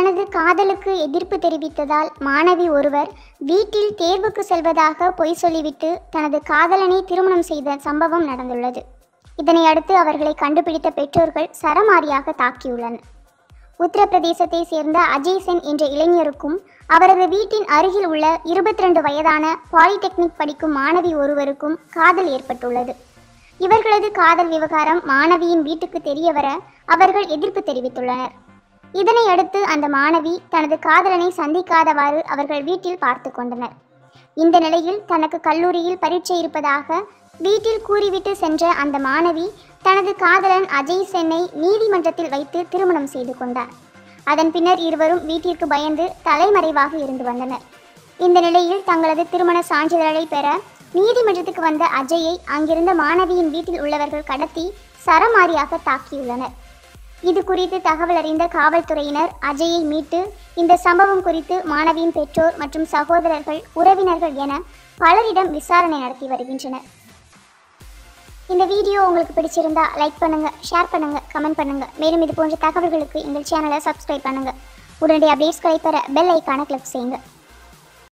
தனது காதலுக்கு எதிர்ப்பு தெரிவித்ததால் மாணவி ஒருவர் வீட்டில் தேர்வுக்கு செல்வதாக பொய் சொல்லிவிட்டு தனது காதலனை திருமணம் செய்த சம்பவம் நடந்துள்ளது. இதனை அடுத்து அவர்களை கண்டுபிடித்த பெற்றோர்கள் சரமாரியாக தாக்கியுள்ளனர். உத்தரப்பிரதேசத்தை சேர்ந்த அஜய் சென் என்ற இளைஞருக்கும் அவரது வீட்டின் அருகில் உள்ள இருபத்தி ரெண்டு வயதான பாலிடெக்னிக் படிக்கும் மாணவி ஒருவருக்கும் காதல் ஏற்பட்டுள்ளது. இவர்களது காதல் விவகாரம் மாணவியின் வீட்டுக்கு தெரியவர அவர்கள் எதிர்ப்பு தெரிவித்துள்ளனர். இதனையடுத்து அந்த மாணவி தனது காதலனை சந்திக்காதவாறு அவர்கள் வீட்டில் பார்த்து கொண்டனர். இந்த நிலையில் தனக்கு கல்லூரியில் பரீட்சை இருப்பதாக வீட்டில் கூறிவிட்டு சென்ற அந்த மாணவி தனது காதலன் அஜய் சென்னை நீதிமன்றத்தில் வைத்து திருமணம் செய்து கொண்டார். அதன் பின்னர் இருவரும் வீட்டிற்கு பயந்து தலைமறைவாக இருந்து வந்தனர். இந்த நிலையில் தங்களது திருமண சான்றிதழை பெற நீதிமன்றத்துக்கு வந்த அஜயை அங்கிருந்த மாணவியின் வீட்டில் உள்ளவர்கள் கடத்தி சரமாரியாக தாக்கியுள்ளனர். இது குறித்து தகவல் அறிந்த காவல்துறையினர் அஜயை மீட்டு இந்த சம்பவம் குறித்து மாணவியின் பெற்றோர் மற்றும் சகோதரர்கள் உறவினர்கள் என பலரிடம் விசாரணை நடத்தி வருகின்றனர். இந்த வீடியோ உங்களுக்கு பிடிச்சிருந்தா லைக் பண்ணுங்க ஷேர் பண்ணுங்க கமெண்ட் பண்ணுங்க. மேலும் இது போன்ற தகவல்களுக்கு எங்கள் சேனலை சப்ஸ்கிரைப் பண்ணுங்க. உடனடி அப்டேட்ஸ்களை பெற பெல் ஐக்கானை கிளிக் செய்யுங்க.